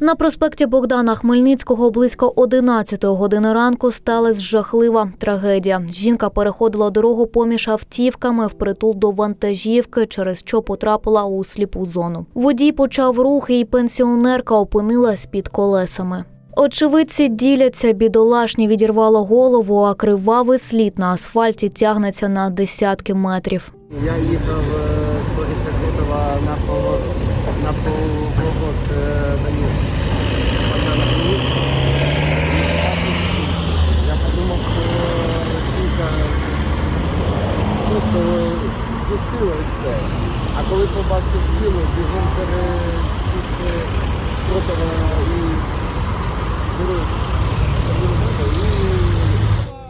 На проспекті Богдана Хмельницького близько 11 години ранку сталася жахлива трагедія. Жінка переходила дорогу поміж автівками впритул до вантажівки, через що потрапила у сліпу зону. Водій почав рух, і пенсіонерка опинилась під колесами. Очевидці діляться, бідолашні відірвало голову, а кривавий слід на асфальті тягнеться на десятки метрів. Я їхав е, з Бориса Крутова на поворот, на поворот е, до них. Я подумав, що жінка просто пустила і все. А коли побачив тіло, бігом пересік Крутова і беру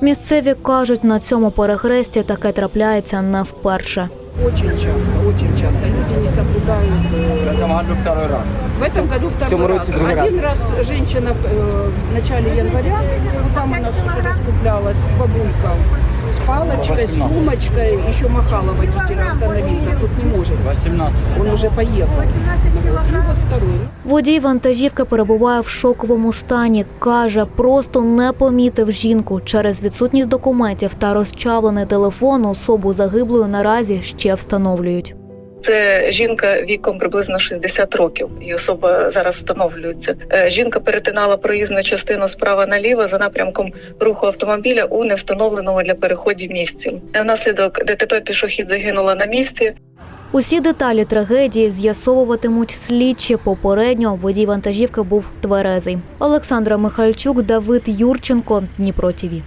і Місцеві кажуть, на цьому перехресті таке трапляється не вперше. Очень часто, очень часто. Люди не соблюдают. э, в цьому году второй раз. В этом году В второй цьому раз. році другий раз. Один раз женщина э, в начале января, ну, там у нас уже раскуплялась бабулька с палочкой, с 18. сумочкой, еще махала водителя остановиться, тут не может. 18. Он уже поехал. Вот. И вот второй. Водій вантажівки перебуває в шоковому стані. Каже, просто не помітив жінку. Через відсутність документів та розчавлений телефон особу загиблою наразі ще встановлюють. Це жінка віком приблизно 60 років. Її особа зараз встановлюється. Е, Жінка перетинала проїзну частину справа наліво за напрямком руху автомобіля у невстановленому для переходів місці. Е, Внаслідок ДТП пішохід загинула на місці. Усі деталі трагедії з'ясовуватимуть слідчі. Попередньо водій вантажівки був тверезий. Олександра Михальчук, Давид Юрченко, Дніпро ТІВІ.